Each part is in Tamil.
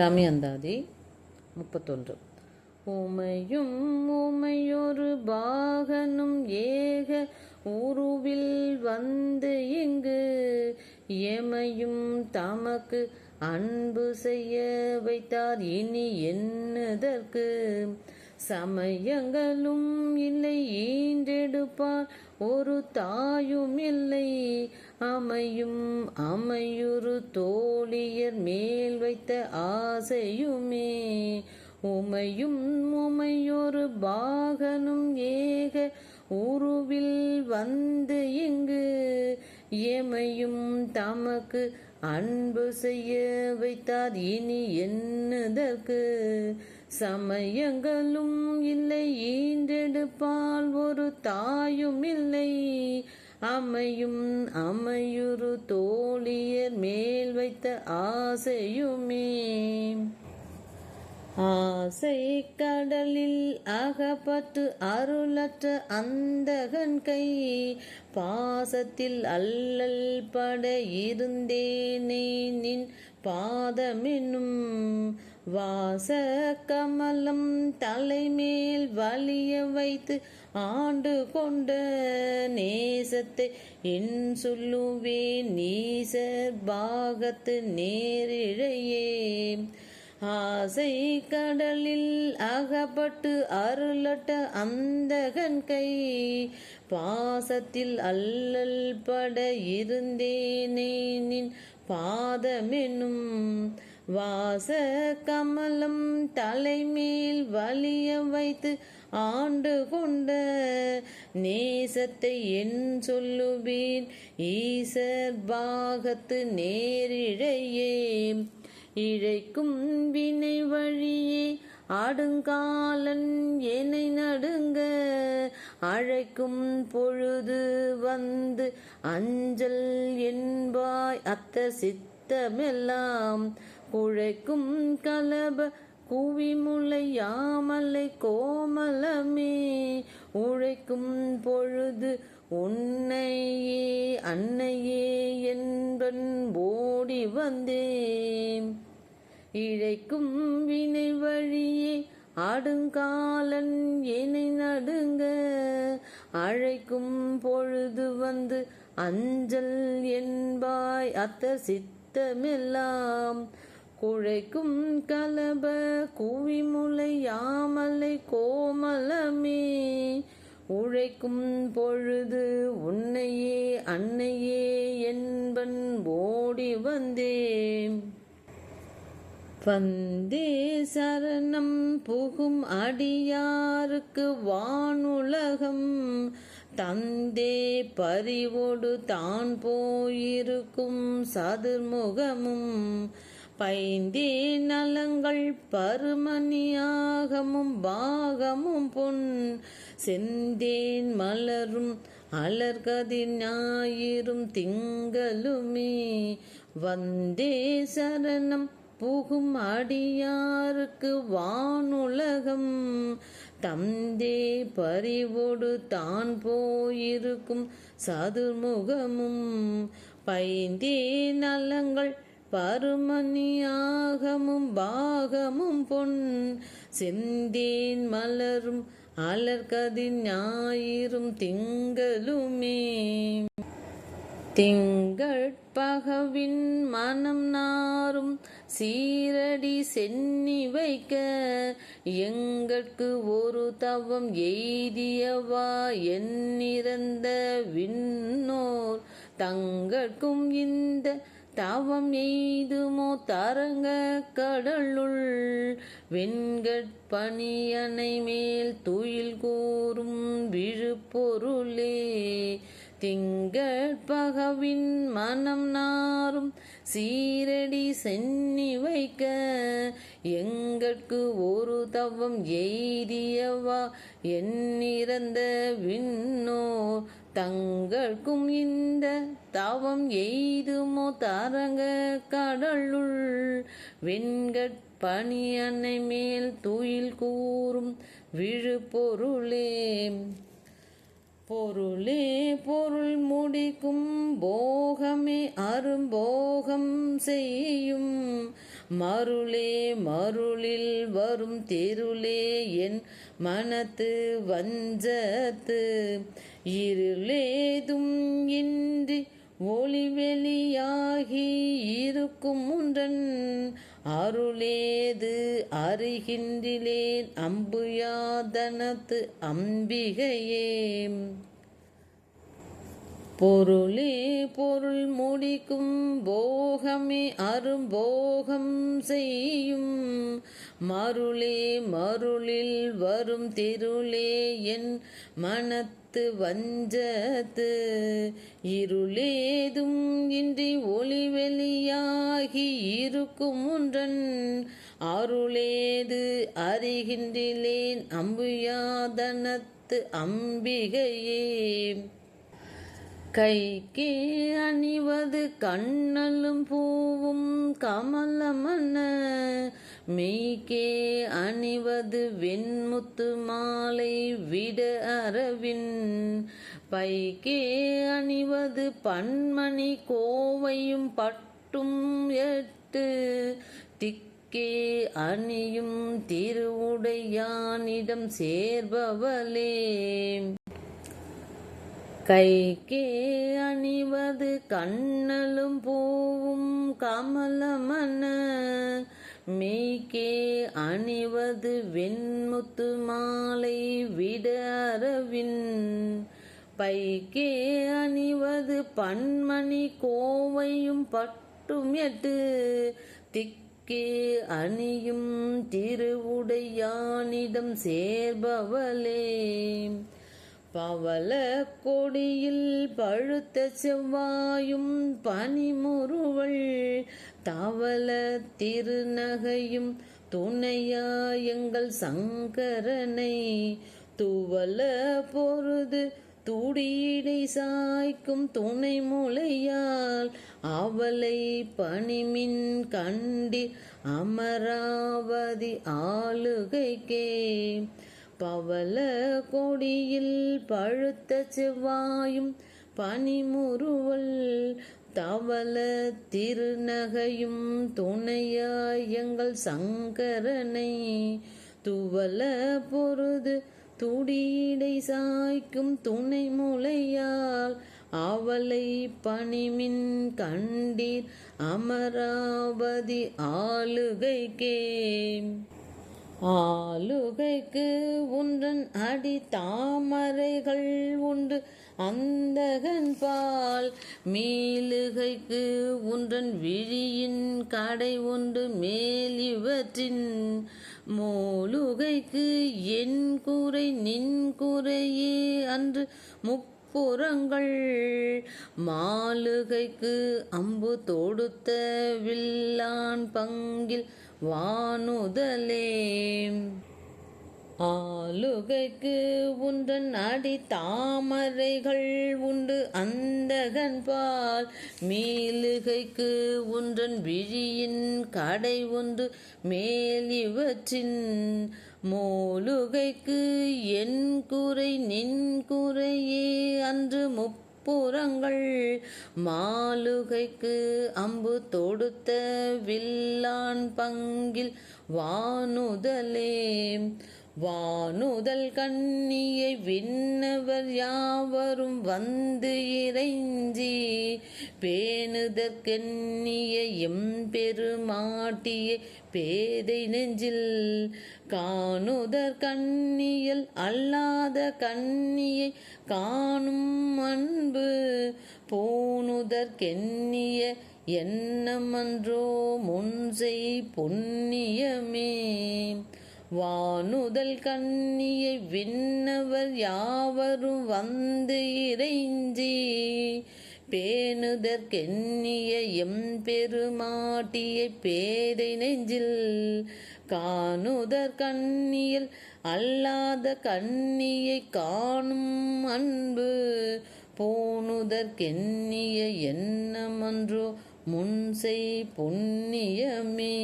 சாமியந்தாதி முப்பத்தொன்று. உமையும் உமையொரு பாகனும் ஏக உருவில் வந்து இங்கு எமையும் தமக்கு அன்பு செய்ய வைத்தார். இனி என்னதற்கு? சமயங்களும் இல்லை ஈண்டெடுப்பார் ஒரு தாயும் இல்லை. அமையும் அமையுறு தோழியர் மேல் வைத்த ஆசையுமே. உமையும் உமையொரு பாகனும் ஏக உருவில் வந்து இங்கு. எமையும் தமக்கு அன்பு செய்ய வைத்தார் இனி என்னதற்கு? சமயங்களும் இல்லை ஈன்றெடுப்பால் ஒரு தாயும் இல்லை. அமையும் அமையுறு தோழியர் மேல் வைத்த ஆசையுமே. ஆசை கடலில் அகப்பட்டு அருளற்ற அந்தகன் கை. பாசத்தில் அல்லல் பட இருந்தேனே நின் பாதமென்னும். வாச கமலம் தலைமேல் வலிய வைத்து ஆண்டு கொண்ட நேசத்தை என் சொல்லுவேன் நீசர் பாகத்து நேரிழையே. ஆசை கடலில் அகப்பட்டு அருளட்ட அந்தகன் கை. பாசத்தில் அல்லல் பட இருந்தேனே நின் பாதமெனும் வாச கமலம் தலைமேல் வலிய வைத்து ஆண்டு கொண்ட நேசத்தை என் சொல்லுவேன். ஈசர் பாகத்து நேரிழையே இழைக்கும் வினை வழியே ஆடுங்காலன் என்னை நடுங்க அழைக்கும் பொழுது வந்து அஞ்சல் என்பாய் அத்த சித்தமெல்லாம் குழைக்கும் கலப குவிமுளையாமலை கோமலமே. உழைக்கும் பொழுது உன்னையே அன்னையே என்பன் ஓடி வந்தேன். இழைக்கும் வினை வழியே ஆடுங்காலன் என்னை நடுங்க. அழைக்கும் பொழுது வந்து அஞ்சல் என்பாய் அத்த சித்தமெல்லாம். குழைக்கும் கலப குவிமுலை யாமலை கோமலமே. உழைக்கும் பொழுது உன்னையே அன்னையே என்பன் ஓடி வந்தேன். வந்தே சரணம் புகும் அடியாருக்கு வானுலகம். தந்தே பறிவோடு தான் போயிருக்கும் சதுர்முகமும். பைந்தே நலங்கள் பருமணியாகமும் பாகமும் பொன். செந்தேன் மலரும் அலர்கதிர் ஞாயிறும் திங்களுமே. வந்தே சரணம் புகும் அடியாருக்கு வானுலகம். தந்தே பறிவோடு தான் போயிருக்கும் சதுர்முகமும். பைந்தே நலங்கள் பருமணியாகமும் பாகமும் பொன். செந்தேன் மலரும் அலர்கதிர் ஞாயிறும் திங்களுமே. திங்கட்பகவின் மனம் நாரும் சீரடி சென்னி வைக்க. எங்கட்கு ஒரு தவம் எய்தியவா எண்ணிறந்த விண்ணோர். தங்கட்கும் இந்த தவம் எய்துமோ தரங்க கடலுள். வெண்கட்பணியனை மேல் துயில் கூறும் விழுப்பொருளே. திங்கட்பகவின் மனம் நாரும் சீரடி சென்னி வைக்க. எங்கட்கு ஒரு தவம் எய்தியவா? எண்ணிறந்த விண்ணோ தங்கൾக்கும் இந்த தவம் எய்துமோ தரங்க கடலுள். வெண்கட் பனி அன்னை மேல் துயில் கூறும் விழுப்பொருளே பொருளே பொருள் முடிக்கும் போகமே அரும்போகம் செய்யும். மருளே மருளில் வரும் தெருளே என் மனத்து வஞ்சத்து. இருளேதும் இன்றி ஒளி வெளியாகி இருக்கும் முன்றன் அருளேது அறிகின்றிலேன் அம்புயாதனத்து அம்பிகையே. பொருளே பொருள் முடிக்கும் போகமே அரும்போகம் செய்யும். மருளே மருளில் வரும் திருளே என் மனத்து வஞ்சத்து. இருளேதும் இன்றி ஒளி வெளியாகி இருக்கும் ஒன்றன் அருளேது அறிகின்றிலேன் அம்புயாதனத்து அம்பிகையே. கைக்கே அணிவது கண்ணலும் பூவும் கமலமன. மெய்க்கே அணிவது வெண்முத்து மாலை விட அரவின் பைக்கே அணிவது பன்மணி கோவையும் பட்டும் எட்டு. திக்கே அணியும் திருவுடையானிடம் சேர்பவளே. கைக்கே அணிவது கண்ணலும் பூவும் கமலமன. மெய்க்கே அணிவது வெண்முத்து மாலை விட அரவின். பைக்கே அணிவது பன்மணி கோவையும் பட்டும் எட்டு. திக்கே அணியும் திருவுடையானிடம் சேர்பவளே. பவள கொடியில் பழுத்த செவ்வாயும் பனிமுறுவள் தவள திருநகையும் துணையாயங்கள் சங்கரனை. துவல பொருது துடியடை சாய்க்கும் துணை முளையால் அவளை பணிமின் கண்டி அமராவதி ஆளுகைக்கே. பவள கொடியில் பழுத்த செவ்வாயும் பனிமுறுவல் தவள திருநகையும் துணையாயங்கள் சங்கரனை துவல பொருது துடியடை சாய்க்கும் துணை முளையால் அவளை பணிமின் கண்டீர் அமராவதி ஆளுகைக்கே. ஆளுகைக்கு உன்றன் அடி தாமரைகள் உண்டு. அந்தகன் பால் மீளுகைக்கு உன்றன் விழியின் கடை உண்டு. மேலிவற்றின் மூலுகைக்கு என் கூரை நின் கூரையே அன்று. முப்புறங்கள் மாலுகைக்கு அம்பு தொடுத்த வில்லான் பங்கில் வானுதலே. ஆளுகைக்கு உன்றன் அடி தாமரைகள் உண்டு அந்தகன் பால். மீளுகைக்கு உன்றன் விழியின் கடை ஒன்று மேலிவற்றின். மூலுகைக்கு என் குறை நின் குறையே அன்று புறங்கள் மாலுகைக்கு அம்பு தொடுத்த வில்லான் பங்கில் வானுதலே. வானுதல் கண்ணியை விண்ணவர் யாவரும் வந்து இறைஞ்சி. பேணுதற்கெண்ணிய எம்பெருமாட்டிய பேதை நெஞ்சில். காணுதற் கண்ணியல் அல்லாத கண்ணியை காணும் மண் போனுதற்கெண்ணிய எண்ணமன்றோ முன்செய் புண்ணியமே. வானுதல் கண்ணியை விண்ணவர் யாவரும் வந்து இறைஞ்சி. பேணுதற்கெண்ணிய எம்பெருமாட்டியை பேதை நெஞ்சில் காணுதற் கண்ணியில் அல்லாத கண்ணியை காணும் அன்பு. போணுதற்கெண்ணிய எண்ணமன்றோ முன்செய் புண்ணியமே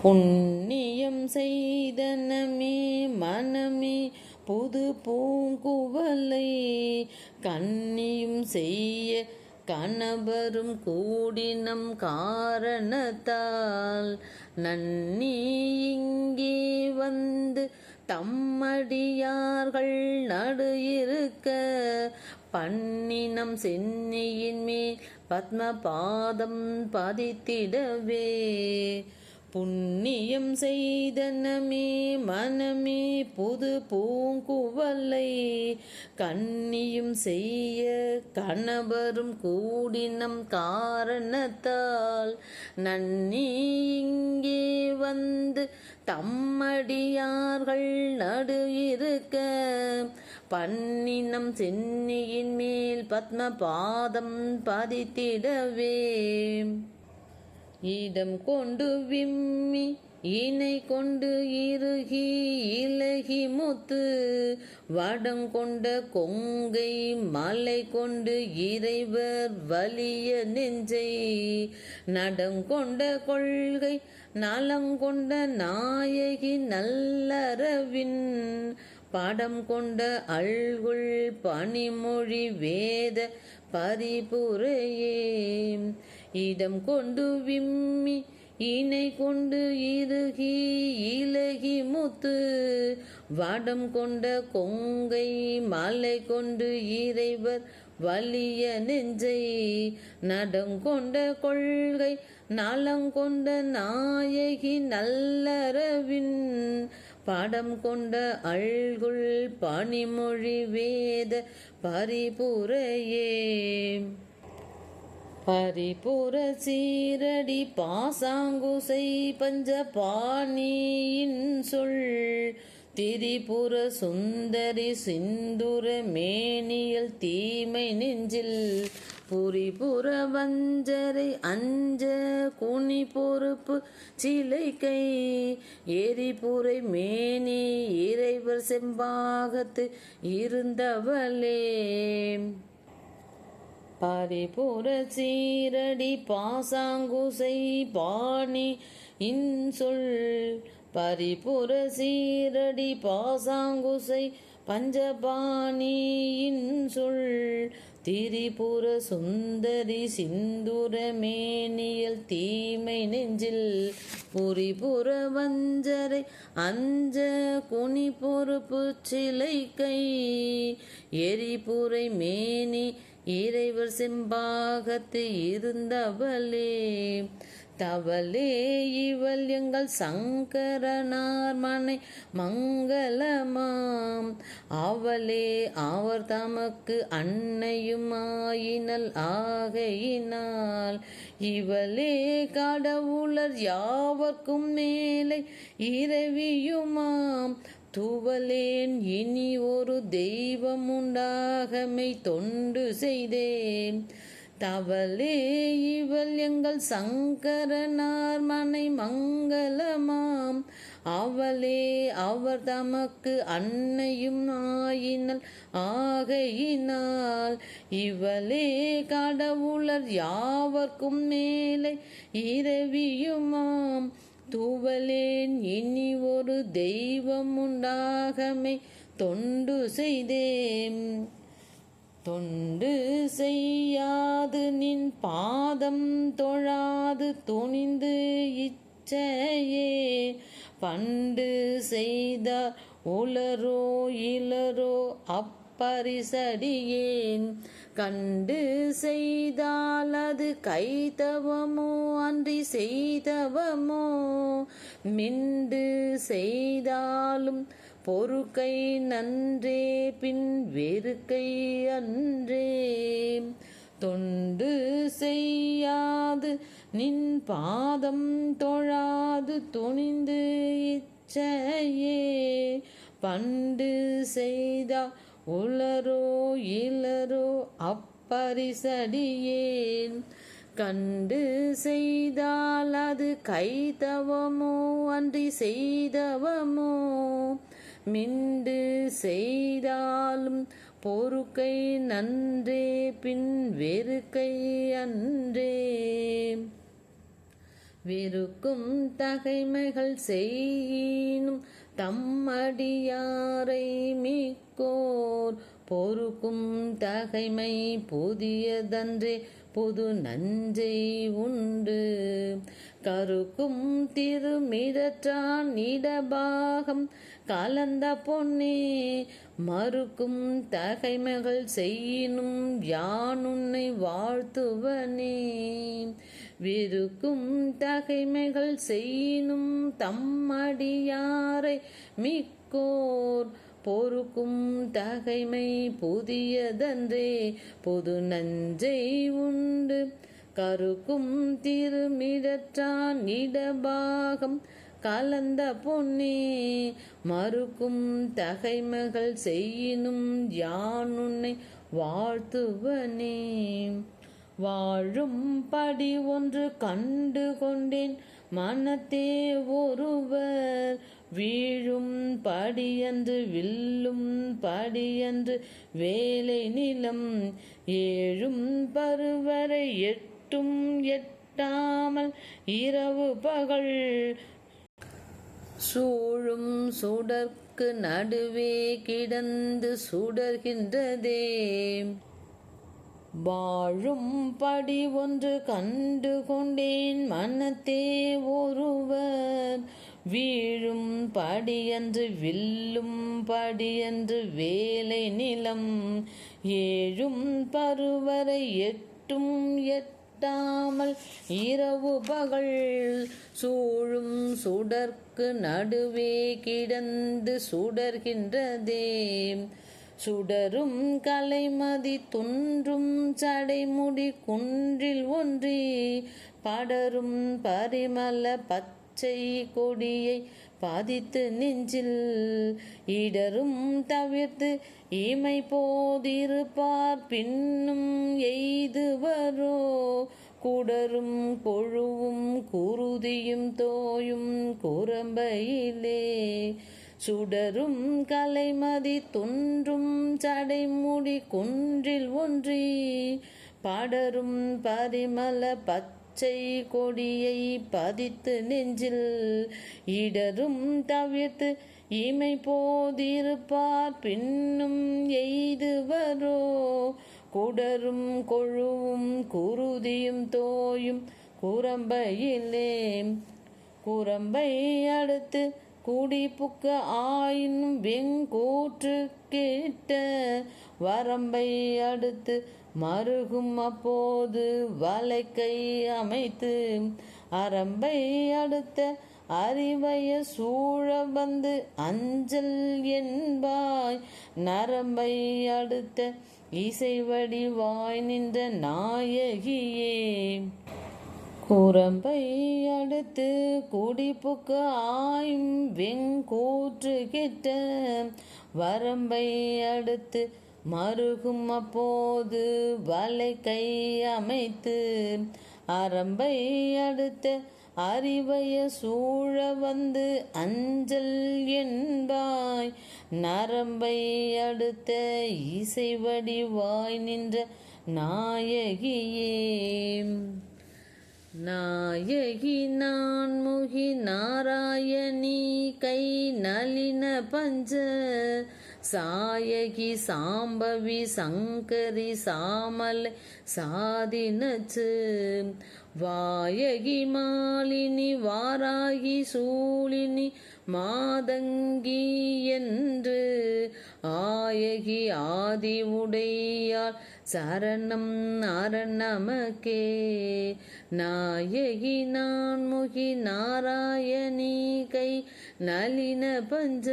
புண்ணியம் செய்தனமே மனமே புது பூங்குவலை கண்ணியும் செய்ய கணவரும் கூடினம் காரணத்தால் நன்னி இங்கே வந்து தம்மடியார்கள் நடு இருக்க பண்ணினம் சென்னியின் மேல் பத்மபாதம் பதித்திடவே. புண்ணியம் செய்தனமே மனமே புது பூங்குவலை. கண்ணியும் செய்ய கணவரும் கூடினம் காரணத்தால் நன்னி இங்கே வந்து தம்மடியார்கள் நடு இருக்க. பன்னினம் சென்னியின் மேல் பத்ம பாதம் பதித்திடவே. இதம் கொண்டு விம்மி இணை கொண்டு இறுகி இலகி முத்து. வடம் கொண்ட கொங்கை மலை கொண்டு இறைவர் வலிய நெஞ்சை. நடங்கொண்ட கொள்கை நலம் கொண்ட நாயகி நல்லறவின். படம் கொண்ட அல்குள் பனிமொழி வேத பரிபுரையே இடம் கொண்டு விம்மி இணை கொண்டு இறுகி இலகி முத்து. வடம் கொண்ட கொங்கை மலை கொண்டு இறைவர் வலிய நெஞ்சை. நடங்கொண்ட கொள்கை நலங்கொண்ட நாயகி நல்லறவின். படம் கொண்ட அழ்குள் பனிமொழி வேத பரிபுரையே. பரிபுர சீரடி பாசாங்குசை பஞ்ச பாணியின் சொல் திரிபுர சுந்தரி சிந்துர மேனியல் தீமை நெஞ்சில் புரிபுர வஞ்சரை அஞ்ச குனி பொறுப்பு சிலை கை எரிபுரை மேனி இறைவர் செம்பாகத்து இருந்தவளே. பரிபுர சீரடி பாசாங்குசை பாணி இன்சொல் பரிபுர சீரடி பாசாங்குசை பஞ்சபாணியின் சொல். திரிபுர சுந்தரி சிந்துர மேனியல் தீமை நெஞ்சில். புரிபுர வஞ்சரை அஞ்ச குனி பொறுப்பு சிலை கை எரிபுரை மேனி இறைவர் செம்பாகத்து இருந்தவளே. தவளே இவள் எங்கள் சங்கரனார் மனை மங்களமாம். அவளே அவர் தமக்கு அன்னையுமாயினல் ஆகையினால் இவளே கடவுளர் யாவர்க்கும் மேலே இரவியுமாம் துவலேன் இனி ஒரு தெய்வம் உண்டாகமை தொண்டு செய்தேன். தவளே இவள் எங்கள் சங்கரனார் மனை மங்களமாம். அவளே அவர் தமக்கு அன்னையும் ஆயினல் ஆகையினால் இவளே கடவுளர் யாவர்க்கும் மேலே இரவியுமாம். தூவலேன் இனி ஒரு தெய்வம் உண்டாகமே தொண்டு செய்தேன். தொண்டு செய்யாது நின் பாதம் தொழாது துணிந்து இச்சையே. பண்டு செய்தார் உளரோ இளரோ அப்பரிசடியேன். கண்டு செய்தால் அது கைத்தவமோ அன்றி செய்தவமோ. மிண்டு செய்தாலும் பொறுக்கை நன்றே பின் வெறுக்கை அன்றே. தொண்டு செய்யாது நின் பாதம் தொழாது துணிந்து இச்சையே. பண்டு செய்தா உளரோ இளரோ அப்பரிசடியேன். கண்டு செய்தால் அது கைதவமோ அன்றி செய்தவமோ. மிண்டு செய்தாலும் பொறுக்கை நன்றே பின் வெறுக்கை அன்றே. வெறுக்கும் தகைமைகள் செய்யினும் தம்மடியாரை மிக்கோர் பொறுக்கும் தகைமை புதியதன்றே புது நஞ்சை உண்டு. கருக்கும் திருமிடற்றான் இடபாகம் கலந்த பொன்னே மறுக்கும் தகைமைகள் செய்யினும் யானுன்னை வாழ்த்துவனே. விருக்கும் தகைமைகள் செய்யினும் தம்மடியாரை மிக்கோர் பொறுக்கும் தகைமை புதியதன்றே. பொது நஞ்சை உண்டு. கருக்கும் திருமிடற்றான் இடபாகம் கலந்த பொன்னே. மறுக்கும் தகைமைகள் செய்யினும் யானுன்னை வாழ்த்துவனே. வாழும் படி ஒன்று கண்டு கொண்டேன். மனத்தே ஒருவர் வீழும் படியன்று வில்லும் படியன்று வேலை நிலம் ஏழும் பருவரை எட்டும் எட்டாமல் இரவு பகல் சூழும் சுடர்க்கு நடுவே கிடந்து சுடர்கின்றதே. வாழும் படி ஒன்று கண்டு கொண்டேன் மனத்தே ஒருவர். வீழும் படியன்று வில்லும் படியன்று வேலை நிலம் ஏழும் பருவரை எட்டும் எட்டாமல் இரவு பகல் சூழும் சுடர்க்கு நடுவே கிடந்து சுடர்கின்றதே. சுடரும் கலைமதி துன்றும் சடைமுடி குன்றில் ஒன்றி படரும் பரிமல பத் பச்சை கொடியை பாதித்து நெஞ்சில் இடரும் தவிர்த்து இமை போதிருப்பார். பின்னும் எய்துவரோ குடரும் கொழுவும் குருதியும் தோயும் குரம்பையிலே. சுடரும் கலைமதி தொன்றும் சடைமுடி குன்றில் ஒன்றி. படரும் பரிமள பச்சை கொடியை பதித்து நெஞ்சில் இடரும் தவிர்த்து இமை போதிருப்பார். பின்னும் எய்துவரோ? குடரும் கொழுவும் குருதியும் தோயும் குரம்பையிலே. குரம்பை அடுத்து குடி ஆயினும் வெங்கூற்று கேட்ட வரம்பை அடுத்து மருகும் அப்போது வலைக்கை அமைத்து அரம்பை அடுத்த அறிவைய சூழ வந்து அஞ்சல் என்பாய். நரம்பை அடுத்த இசை வடிவாய் நின்ற நாயகியே. குரம்பை அடுத்து குடிப்புக்கு ஆயும் வெங்கூற்று கிட்ட வரம்பை அடுத்து மருகும் அப்போது வலை கை அமைத்து அரம்பை அடுத்த அறிவைய சூழ வந்து அஞ்சல் என்பாய். நரம்பை அடுத்த இசை வடிவாய் நின்ற நாயகியே. நாயகி நான்முகி நாராயணி கை நளின பஞ்ச சாயகி சாம்பவி சங்கரி சாமல் சாதினச்சு. வாயகி மாலினி வாராகி சூழினி மாதங்கி என்று ஆயகி ஆதி உடையாள் சரணம் அரணமக்கே நாயகி நான்முகி நாராயணி கை நளின பஞ்ச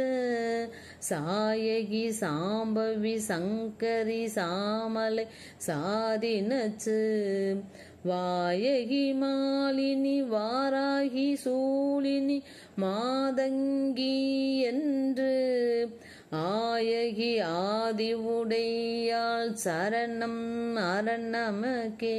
சாயகி சாம்பவி சங்கரி சாமலை சாதினச்சு வாயகி மாலினி வாராகி சூழினி மாதங்கி என்று ஆயகி ஆதி உடையாள் சரணம் அரணமக்கே